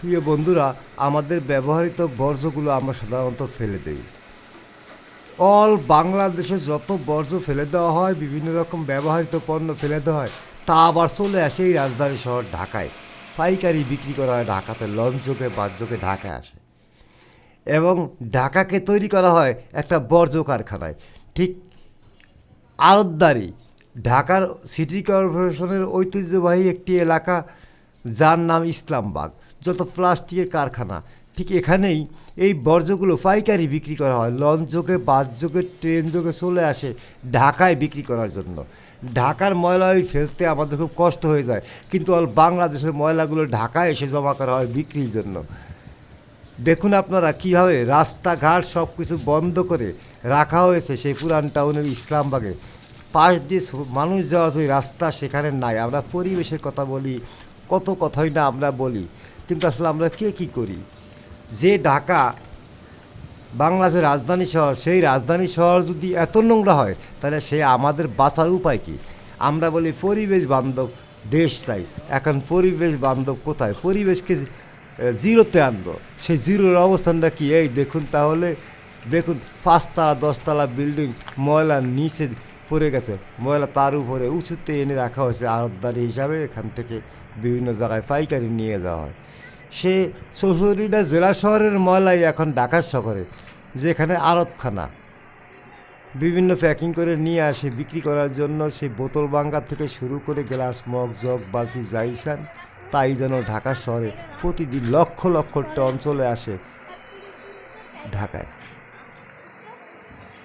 প্রিয় বন্ধুরা, আমাদের ব্যবহৃত বর্জ্যগুলো আমরা সাধারণত ফেলে দেই। অল বাংলাদেশে যত বর্জ্য ফেলে দেওয়া হয়, বিভিন্ন রকম ব্যবহৃত পণ্য ফেলে দেওয়া হয়, তা আবার চলে আসে এই রাজধানী শহর ঢাকায়। পাইকারি বিক্রি করা হয় ঢাকাতে লঞ্চযোগে বাসযোগে ঢাকায় আসে। এবং ঢাকাকে তৈরি করা হয় একটা বর্জ্য কারখানায়। ঠিক আড়তদারি, ঢাকার সিটি কর্পোরেশনের ঐতিহ্যবাহী একটি এলাকা যার নাম ইসলামবাগ। যত প্লাস্টিকের কারখানা, ঠিক এখানেই এই বর্জ্যগুলো পাইকারি বিক্রি করা হয়। লঞ্চ যোগে, বাস যোগে, ট্রেন যোগে চলে আসে ঢাকায় বিক্রি করার জন্য। ঢাকার ময়লা ওই ফেলতে আমাদের খুব কষ্ট হয়ে যায়। কিন্তু অল বাংলাদেশের ময়লাগুলো ঢাকায় এসে জমা করা হয় বিক্রির জন্য। দেখুন আপনারা কীভাবে রাস্তাঘাট সব কিছু বন্ধ করে রাখা হয়েছে সেই পুরান টাউনের ইসলামবাগে। পাশ দিয়ে মানুষ যাওয়া যে রাস্তা সেখানে নাই। আমরা পরিবেশের কথা বলি কত কথাই না আমরা বলি, কিন্তু আসলে আমরা কে কী করি? যে ঢাকা বাংলাদেশের রাজধানী শহর, সেই রাজধানী শহর যদি এত নোংরা হয়, তাহলে সে আমাদের বাঁচার উপায় কি? আমরা বলি পরিবেশ বান্ধব দেশ চাই। এখন পরিবেশ বান্ধব কোথায়? পরিবেশকে জিরোতে আনব। সেই জিরোর অবস্থানটা কি? এই দেখুন তাহলে, দেখুন পাঁচতলা, দশতলা বিল্ডিং, ময়লার নিচে পড়ে গেছে। ময়লা তার উপরে উঁচুতে এনে রাখা হয়েছে আড়তদারি হিসাবে। এখান থেকে বিভিন্ন জায়গায় পাইকারি নিয়ে যাওয়া হয়। সে চৌষট্টিটা জেলা শহরের ময়লাই এখন ঢাকা শহরে, যেখানে আড়তখানা। বিভিন্ন প্যাকিং করে নিয়ে আসে বিক্রি করার জন্য। সেই বোতল বাঙ্গা থেকে শুরু করে গ্লাস মগ, জগ, বালতি যাইসান তাই যেন ঢাকা শহরে প্রতিদিন লক্ষ লক্ষ টন চলে আসে ঢাকায়।